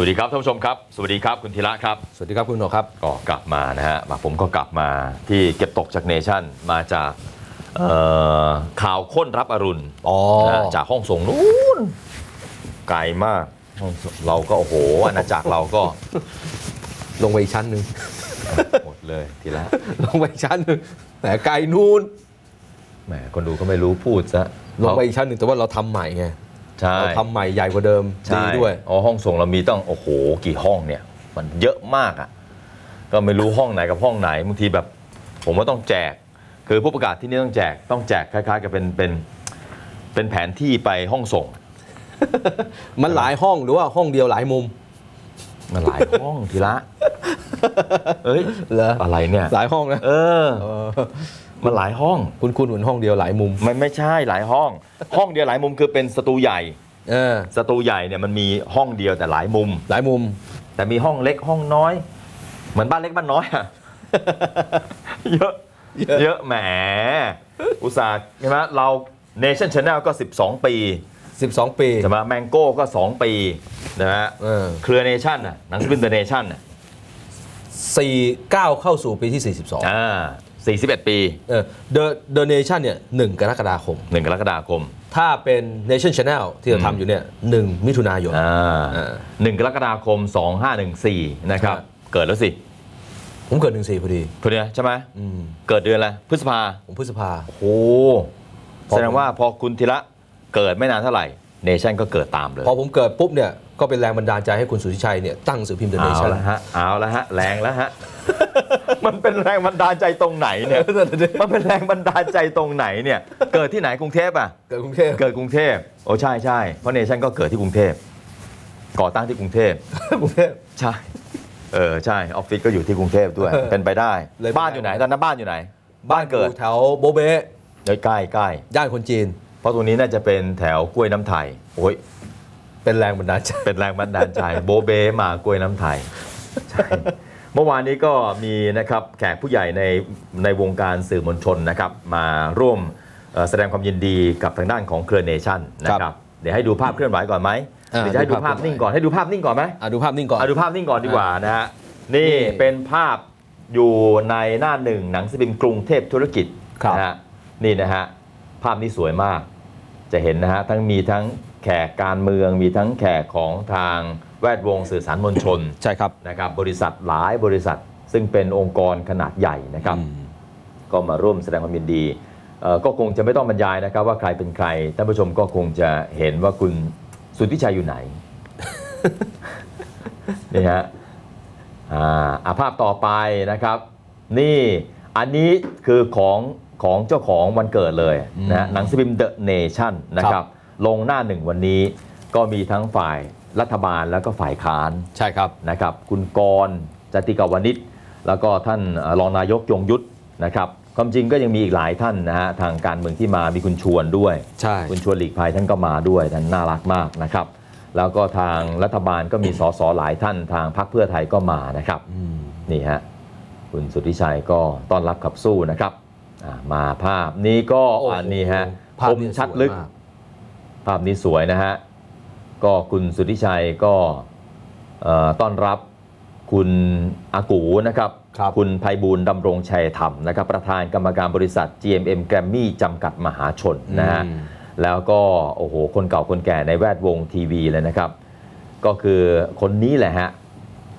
วัสดีครับท่านผู้ชมครับ สวัสดีครับคุณธีระครับ สวัสดีครับคุณหนกครับ ก็กลับมานะฮะมาผมก็กลับมาที่เก็บตกจากเนชั่นมาจากเอ่อข่าวค้นรับอรุณอ๋อนะฮะจากห้องส่งนู้นไกลมากห้องส่งเราก็โอ้โหอาณาจักรเราก็ลงไปอีกชั้นหนึ่งหมดเลยทีละลงไปอีกชั้นหนึ่งแต่ไกลนู่นแหมคนดูก็ไม่รู้พูดซะลงไปอีกชั้นหนึ่งแต่ว่าเราทำใหม่ไง ใช่ เราทำใหม่ใหญ่กว่าเดิมใช่ดีด้วย อ๋อห้องส่งเรามีต้องโอ้โหกี่ห้องเนี่ย มันเยอะมากอะก็ไม่รู้ห้องไหนกับห้องไหนบางทีแบบ ผมว่าต้องแจก คือผู้ประกาศที่นี่ต้องแจกต้องแจกคล้ายๆกับเป็นเป็นเป็นแผนที่ไปห้องส่ง มันหลายห้องหรือว่าห้องเดียวหลายมุม มันหลายห้องทีละ เอ้ยเหรออะไรเนี่ย หลายห้องนะ เออ เออ มันหลายห้อง คุณคุณเหมือนห้องเดียวหลายมุม มันไม่ใช่หลายห้อง ห้องเดียวหลายมุมคือเป็นสตูใหญ่เออสตูใหญ่เนี่ยมันมีห้องเดียวแต่หลายมุม หลายมุม แต่มีห้องเล็กห้องน้อย เหมือนบ้านเล็กบ้านน้อยอะเยอะ เยอะเยอะแหม อุตส่าห์ใช่ไหมเรา Nation Channel ก็ 12 ปี 12 ปีใช่ไหมแมงโก้ก็ 2 ปีนะฮะเออเครือเนชั่นน่ะหนังสือพิมพ์เดอะเนชั่นน่ะสี่ก้าวเข้าสู่ปีที่ 42อ่า 41 ปี เออ The The Nation เนี่ยหนึ่งกรกฎาคม 1 กรกฎาคมถ้าเป็น Nation Channel ที่เราทำอยู่เนี่ยหนึ่งมิถุนายน อ่าอ่า หนึ่งกรกฎาคม 2514 นะครับครับเกิดแล้วสิผมเกิดหนึ่งสี่พอดีคนเนี้ยใช่ไหมอืมเกิดเดือนอะไรพฤษภาผมพฤษภา โอ้โหแสดงว่าพอคุณธีระเกิดไม่นานเท่าไหร่เนชั่นก็เกิดตามเลยพอผมเกิดปุ๊บเนี่ยก็เป็นแรงบันดาลใจให้คุณสุทธิชัยเนี่ยตั้งหนังสือพิมพ์เดอะเนเอาชั่นละฮะเอาละฮะแรงแล้วฮะ มันเป็นแรงบันดาลใจตรงไหนเนี่ยมันเป็นแรงบันดาลใจตรงไหนเนี่ย เกิดที่ไหนกรุงเทพอะเกิดกรุงเทพเกิดกรุงเทพโอ้ใช่ใช่เพราะเนชั่นก็เกิดที่กรุงเทพก่อตั้งที่กรุงเทพกรุงเทพใช่เออใช่ออฟฟิศก็อยู่ที่กรุงเทพด้วยเออเป็นไปได้เลยบ้านอยู่ไหนตอนนั้นบ้านอยู่ไหน บ้านเกิดอยู่แถวโบเบ้ใกล้ใกล้ใกล้ย่านคนจีน เพราะตรงนี้น่าจะเป็นแถวกล้วยน้ำไทยโอ้ยเป็นแรงบันดาลใจเป็นแรงบันดาลใจโบเบมากล้วยน้ำไทยใช่ เมื่อวานนี้ก็มีนะครับแขกผู้ใหญ่ในในวงการสื่อมวลชนนะครับมาร่วมเอ่อแสดงความยินดีกับทางด้านของเครือเนชั่นนะคครัรับบเดี๋ยวให้ดูภาพเคลื่อนไหวก่อนไหมอ่าเดี๋ยวจะให้ดูดูภาภาพพนิ่งก่อนให้ดูภาพนิ่งก่อนไหมอะดูภาพนิ่งก่อนอะดูภาพนิ่งก่อนดีกว่านะฮะนี่นี่เป็นภาพอยู่ในหน้าหนึ่งหนังสือพิมพ์กรุงเทพธุรกิจครับนะฮะนี่นะฮะภาพนี้สวยมาก จะเห็นนะฮะทั้งมีทั้งแขกการเมืองมีทั้งแขกของทาง แวดวงสื่อสารมวลชนใช่ครับนะครับบริษัทหลายบริษัทซึ่งเป็นองค์กรขนาดใหญ่นะครับอืมก็มาร่วมแสดงความยินดีเอ่อก็คงจะไม่ต้องบรรยายนะครับ ว่าใครเป็นใครท่านผู้ชมก็คงจะเห็นว่าคุณสุทธิชัยอยู่ไหนนี่ฮะอ่าอะภาพต่อไปนะครับ นี่อันนี้คือของของเจ้าของวันเกิดเลยนะฮะอืมหนังสือพิมพ์ The Nation นะคครัรับบลงหน้าหนึ่งวันนี้ก็มีทั้งฝ่าย รัฐบาลแล้วก็ฝ่ายค้านใช่ครับนะครับ คุณกรณ์จติกาวนิชแล้วก็ท่านเอ่อรองนายกยงยุทธนะครับความจริงก็ยังมีอีกหลายท่านนะฮะทางการเมืองที่มามีคุณชวนด้วย ใช่ คุณชวนหลีกภัยท่านก็มาด้วยท่านน่ารักมากนะครับ แล้วก็ทางรัฐบาลก็มีสสหลายท่านทางพรรคเพื่อไทยก็มานะครับอืมนี่ฮะคุณสุทธิชัยก็ต้อนรับขับสู้นะครับอ่ามาภาพนี้ก็โอ้โหอันนี้ฮะภาคพมนี้ชัดสวยลึกมากภาพนี้สวยนะฮะ ก็คุณสุทธิชัยก็เอ่อต้อนรับคุณอากูนะครับครับณไพบูลย์ดำรงชัยธรรมนะครับ ประธานกรรมการบริษัท GMM g r a m m y จำกัดมหาชนนะฮะอืมแล้วก็โอ้โหคนเก่าคนแก่ในแวดวงทีวีเลยนะครับ ก็คือคนนี้แหละฮะ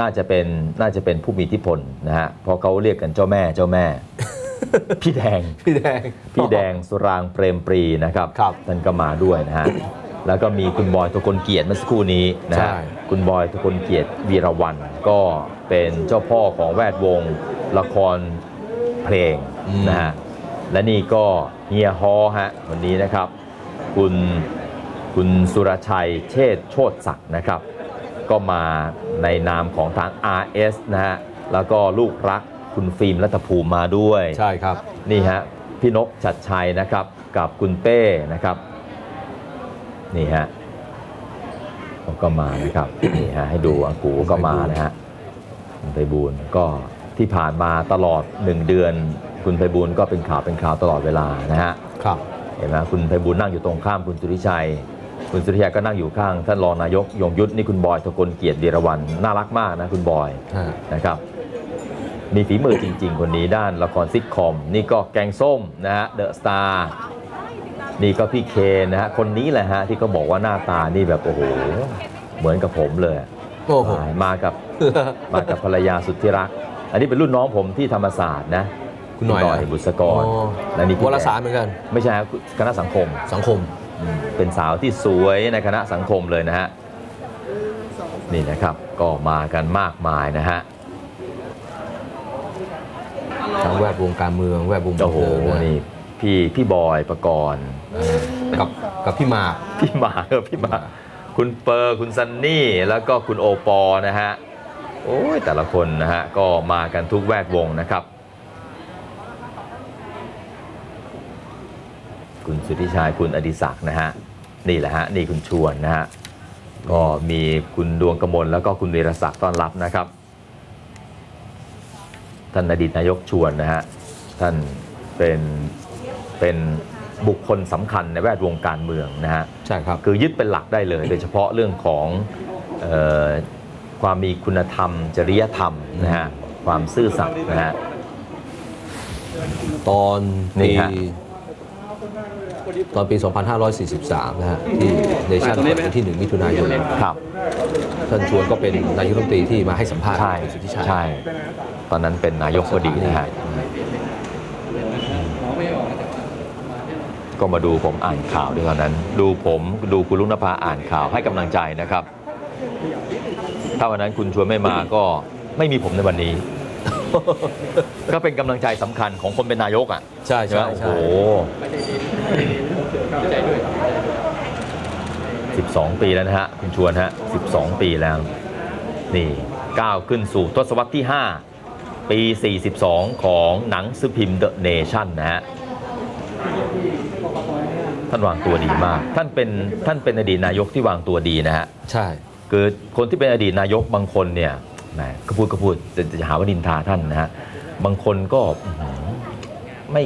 น่าจะเป็นน่าจะเป็นผู้มีอิทธิพลนะฮะเพราะเขาเรียกกันเจ้าแม่เจ้าแม่ พี่แดงพี่แดงพี่แดงสุรางค์เปรมปรีนะครับครับท่านก็มาด้วยนะฮะ แล้วก็มีคุณบอยทุกลเกียรติเมื่อสักครู่นี้นะใช่ฮะคุณบอยทุกลเกียรติวีรวันก็เป็นเจ้าพ่อของแวดวงละครเพลงนะฮะและนี่ก็เฮียฮอฮะวันนี้นะครับ คุณคุณสุรชัยเชษฐ์โชติศักดิ์นะครับ ก็มาในนามของทาง RS นะฮะแล้วก็ลูกรักคุณฟิล์มรัตภูมิมาด้วย ใช่ครับ นี่ฮะพี่นกชัดชัยนะครับ กับคุณเป้นะครับ นี่ฮะเขาก็มานะครับนี่ฮะให้ดูอังกูก็มานะฮะคุณไพบูลย์ก็ที่ผ่านมาตลอดหนึ่งเดือน คุณไพบูลย์ก็เป็นข่าวเป็นข่าวตลอดเวลานะฮะครับเห็นไหมคุณไพบูลย์นั่งอยู่ตรงข้ามคุณสุริชัย คุณสุริยาก็นั่งอยู่ข้างท่านรองนายกยงยุทธนี่คุณบอยทกลเกียรติดีรวันน่ารักมากนะคุณบอยฮะนะครับมีฝีมือจริง ๆ คนนี้ด้านละครซิทคอม นี่ก็แกงส้มนะฮะเดอะสตาร์ นี่ก็พี่เคนนะฮะคนนี้แหละฮะที่เขาบอกว่าหน้าตานี่แบบโอ้โหเหมือนกับผมเลยโอ้โหมากับมากับภรรยาสุดที่รัก อันนี้เป็นรุ่นน้องผมที่ธรรมศาสตร์นะคุณหน่อยบุษกรอ๋อและนี่พี่วารสารเหมือนกัน ไม่ใช่ครับคณะสังคมสังคม เป็นสาวที่สวยในคณะสังคมเลยนะฮะนี่นะครับก็มากันมากมายนะฮะทั้งแวดวงการเมืองแวดวงบัโอ้นโหเทิงนะนี่ พี่พี่บอยประกรณ์กับกับพี่หมาก พี่หมาเออพี่หมา คุณเปอร์คุณซันนี่ แล้วก็คุณโอปอล์นะฮะ โอ้ยแต่ละคนนะฮะ ก็มากันทุกแวดวงนะครับ คุณสุทธิชัยคุณอดิศักดิ์นะฮะ นี่แหละฮะ นี่คุณชวนนะฮะ ก็มีคุณดวงกมลแล้วก็คุณวีรศักดิ์ต้อนรับนะครับ ท่านอดีตนายกชวนนะฮะ ท่านเป็น เป็นบุคคลสำคัญในแวดวงการเมืองนะฮะใช่ครับคือยึดเป็นหลักได้เลย โดยเฉพาะเรื่องของเออความมีคุณธรรม จริยธรรมนะฮะความซื่อสัตย์นะฮะตอนนี่ปีฮะตอนปี 2543 นะฮะที่เนชั่นวันที่ 1 มิถุนายนครับท่านชวนก็เป็นนายกรัฐมนตรีที่มาให้สัมภาษณ์ใช่คุณสุทธิชัยใช่ ตอนนั้นเป็นนายกพอดีนะฮะ ก็มาดูผมอ่านข่าวด้วยตอนนั้น ดูผมดูคุณลุงนภาอ่านข่าวให้กำลังใจนะครับ ถ้าวันนั้นคุณชวนไม่มาก็ไม่มีผมในวันนี้ ก็เป็นกำลังใจสำคัญของคนเป็นนายกอะใช่ใช่ไหมใช่โอ้ใช่โห12ปีแล้วนะฮะคุณชวนฮะ12ปีแล้ว นี่ก้าวขึ้นสู่ทศวรรษที่ 5 ปี 42 ของหนังสือพิมพ์ The Nation นะฮะ ท่านวางตัวดีมาก ท่านเป็นท่านเป็นอดีตนายกที่วางตัวดีนะฮะใช่ คือคนที่เป็นอดีตนายกบางคนเนี่ยแหมก็พูดก็พูดจะจะหาว่านินทาท่านนะฮะบางคนก็อื้อหือไม่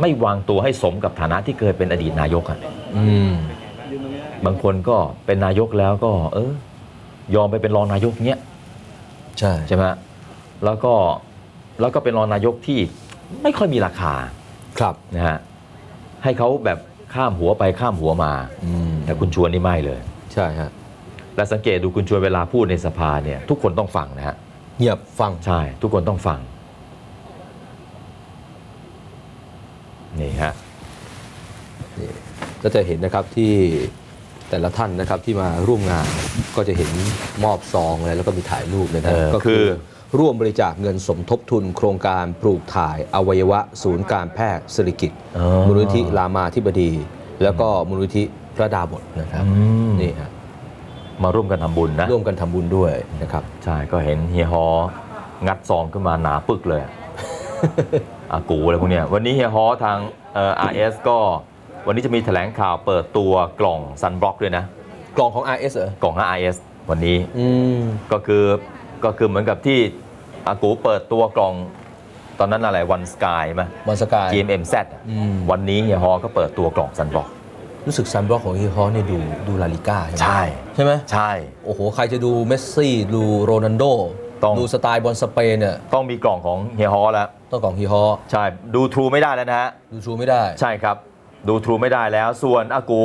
ไม่วางตัวให้สมกับฐานะที่เคยเป็นอดีตนายกอะอืมบางคนก็เป็นนายกแล้วก็ เออยอมไปเป็นรองนายกเนี้ยใช่ใช่ไหมแล้วก็แล้วก็เป็นรองนายกที่ไม่ค่อยมีราคาครับนะฮะ ให้เขาแบบข้ามหัวไปข้ามหัวมาอืมแต่คุณชวนนี่ไม่เลย ใช่ฮะและสังเกตดูคุณชวนเวลาพูดในสภาเนี่ย ทุกคนต้องฟังนะฮะเงียบฟังใช่ทุกคนต้องฟังนี่ฮะนี่ก็จะเห็นนะครับที่แต่ละท่านนะครับที่มาร่วมงานก็จะเห็นมอบซองอะไรแล้วก็มีถ่ายรูปเลยนะเออก็คือ ร่วมบริจาคเงินสมทบทุน โครงการปลูกถ่ายอวัยวะ ศูนย์การแพทย์สิริกิตอ๋อมูลนิธิรามาธิบดี แล้วก็มูลนิธิพระดาบทนะครับอืมนี่ฮะมาร่วมกันทำบุญนะร่วมกันทำบุญด้วยนะครับใช่ก็เห็นเฮียฮองัดซองขึ้นมาหนาปึกเลยอากูอะไรพวกเนี้ยวันนี้เฮียฮอทางเอ่อ RS ก็วันนี้จะมีแถลงข่าวเปิดตัวกล่องซันบล็อกด้วยนะ กล่องของ RS เหรอกล่อง RS วันนี้อืมก็คือก็คือเหมือนกับที่ อากูเปิดตัวกล่องตอนนั้นอะไรวันสกายไหม บอลสกาย GMMZ อะอืม วันนี้เฮียฮอก็เปิดตัวกล่องซันบล็อก รู้สึกซันบล็อกของฮีฮอนี่ดูดูลาลิก้าใช่ไหมใช่ ใช่ไหมใช่ โอ้โห ใครจะดูเมสซี่ดูโรนัลโดต้อง ดูสไตล์บอลสเปนเนี่ยต้องมีกล่องของเฮียฮอแล้ว ต้องของฮีฮอใช่ ดูทรูไม่ได้แล้วนะฮะ ดูชูไม่ได้ ใช่ครับ ดูทรูไม่ได้แล้ว ส่วนอากู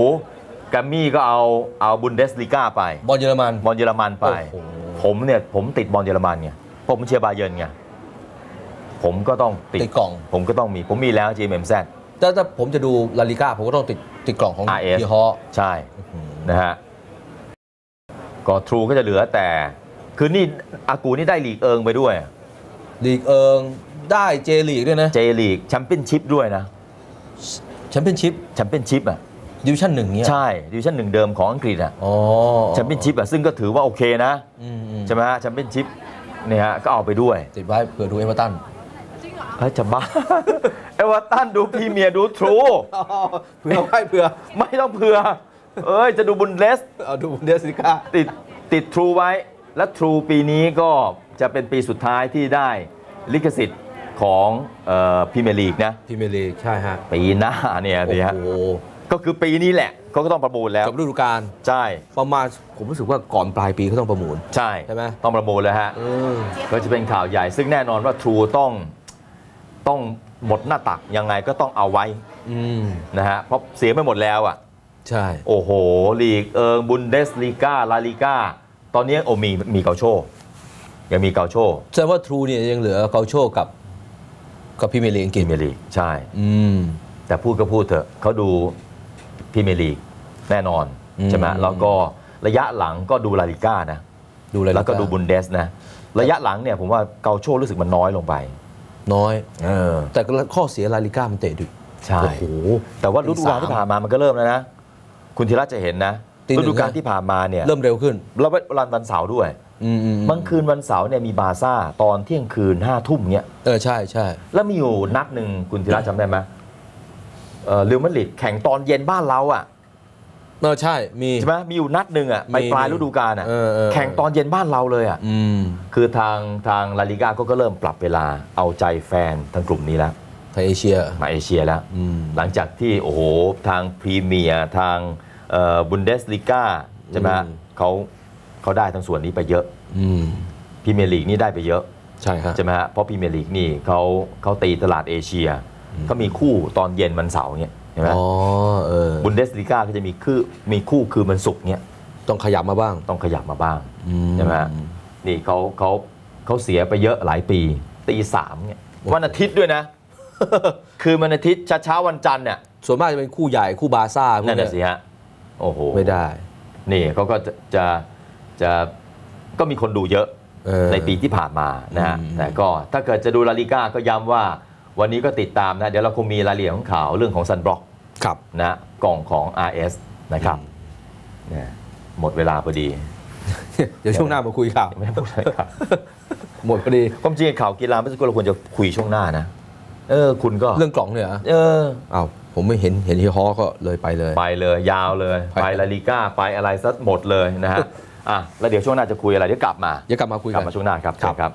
แกรมมี่ก็เอาเอาบุนเดสลีกาไป บอลเยอรมัน บอลเยอรมันไป โอ้โห ผมเนี่ยผมติดบอลเยอรมันไงเพราะ ผมเชียร์บาเยิร์นไงผมก็ต้องติดติดกล่อง ผมก็ต้องมีผมมีแล้ว GMMZ ถ้าถ้าผมจะดูลาลิก้าผมก็ต้องติดติดกล่องของ RS ฮีฮอใช่นะฮะก็ทรูก็จะเหลือแต่ คือนี่อากูนี่ได้ลีกเอิงไปด้วย ลีกเอิงได้เจลีกด้วยนะเจลีกแชมเปี้ยนชิพด้วยนะแชมเปี้ยนชิพแชมเปี้ยนชิพอะดิวิชั่นหนึ่งเนี่ยใช่ดิวิชั่นหนึ่งเดิมของอังกฤษอะอ๋อแชมเปี้ยนชิพอะซึ่งก็ถือว่าโอเคนะ อืมอืมใช่ไหมฮะแชมเปี้ยนชิพ เนี่ยฮะก็เอาไปด้วย ติดไว้เผื่อดูเอเวอร์ตันเฮ้ยจะบ้า เอเวอร์ตันดูพรีเมียร์ดูทรูเผื่อไว้เผื่อไม่ต้องเผื่อ เอ้ย จะดูบุนเลสเอาดูเดสลิก้าติดติดทรูไว้ และทรูปีนี้ก็จะเป็นปีสุดท้ายที่ได้ลิขสิทธิ์ของพรีเมียร์ลีกนะพรีเมียร์ลีกใช่ฮะปีหน้าเนี่ยโอ้สิฮะโหก็คือปีนี้แหละ เขาก็ต้องประมูลแล้วจบฤดูกาลใช่ประมาณผมรู้สึกว่าก่อนปลายปีเขาต้องประมูล ใช่ใช่ไหมต้องประมูลเลยฮะเออก็จะเป็นข่าวใหญ่ ซึ่งแน่นอนว่า True ต้องต้องหมดหน้าตักยังไงก็ต้องเอาไว้อืมนะฮะเพราะเสียไปหมดแล้วอะ ใช่ โอ้โห ลีกเอิงบุนเดสลีกาลาลีกาตอนนี้โอมีมีเกาโชยังมีเกาโชแสดงว่าทรูเนี่ยยังเหลือเกาโชกับกับพี่เมยร์ลีกอังกฤพรีษเมียร์ลีกใช่ อืมแต่พูดก็พูดเถอะเขาดูพรีเมียร์ลีก แน่นอนอืมใช่ไหมแล้วก็ระยะหลังก็ดูลาลิก้านะดูอะไรแล้วก็ดูบุนเดสนะ ระยะหลังเนี่ยผมว่าเกาโชรู้สึกมันน้อยลงไป น้อยเออแต่ข้อเสียลาลิก้ามันเตะดึกใช่โอ้โหแต่ว่าฤดูกาลตีสามที่ผ่านมามันก็เริ่มแล้วนะ คุณธีระจะเห็นนะตีหนึ่ฤงดูกาลนะที่ผ่านมาเนี่ยเริ่มเร็วขึ้น แล้ววันวันเสาร์ด้วยอืมอืมบางคืนวันเสาร์เนี่ยมีบาร์ซ่าตอนเที่ยงคืนห้าทุ่มเนี่ยเออใช่ใช่แล้วมีอยู่นัดหนึ่งคุณธีระจำได้ไหมเออเรอัลมาดริดแข่งตอนเย็นบ้านเราอะ เออใช่มีใช่ไหมมีอยู่นัดหนึ่งอะไปมีปลายมีฤดูกาลอะเออเออแข่งตอนเย็นบ้านเราเลยอะอืมคือทางทางลาลิกาก็เริ่มปรับเวลาเอาใจแฟนทางกลุ่มนี้แล้วไทยเอเชียมาเอเชียแล้วอืมหลังจากที่โอ้โหทางพรีเมียร์ทางบุนเดสลิก้าใช่ไหมฮะอืมเขาเขาได้ทั้งส่วนนี้ไปเยอะอืมพรีเมียร์ลีกนี่ได้ไปเยอะใช่ครับใช่ไหมฮะเพราะพรีเมียร์ลีกนี่เขาเขาตีตลาดเอเชีย เขามีคู่ตอนเย็นวันเสาร์เนี่ยใช่ไหมอ๋อเออบุนเดสลิก้าก็จะมีคือมีคู่คือวันศุกร์เนี่ยต้องขยับมาบ้างต้องขยับมาบ้างอืใช่ไหมฮะนี่เขาเขาเขาเสียไปเยอะหลายปีตีสามเนี่ยวันอาทิตย์ด้วยนะ คือวันอาทิตย์เช้าๆวันจันทร์เนี่ยส่วนมากจะเป็นคู่ใหญ่คู่บาร์ซ่าพวกนั่นเยน่ะสิฮะโอ้โหไม่ได้ นี่เขาก็จะจะจะก็มีคนดูเยอะเออในปีที่ผ่านมานะฮะอืมแต่ก็ถ้าเกิดจะดูลาลิก้าก็ย้ำว่า วันนี้ก็ติดตามนะ เดี๋ยวเราคงมีรายละเอียดของข่าวเรื่องของซันบล็อกครับนะกล่องของ RS นะครับเนี่ยหมดเวลาพอดี เดี๋ยวช่วงหน้ามาคุยข่าวไม่ได้พูดอะไรครับหมดพอดีความจริงข่าวกีฬาไม่ใช่ก็เราควรจะคุยช่วงหน้านะ เออ คุณก็เรื่องกล่องเนี่ยเหรอเอออ้าวผมไม่เห็นเห็นที่ฮอก็เลยไปเลย ไปเลยยาวเลยไปไปลาลิก้าไปอะไรซะหมดเลยนะฮะอะแล้วเดี๋ยวช่วงหน้าจะคุยอะไรเดี๋ยวกลับมาเดี๋ยวกลับมาคุยกกัลับนมาช่วงหน้าครับครับเชิญครับ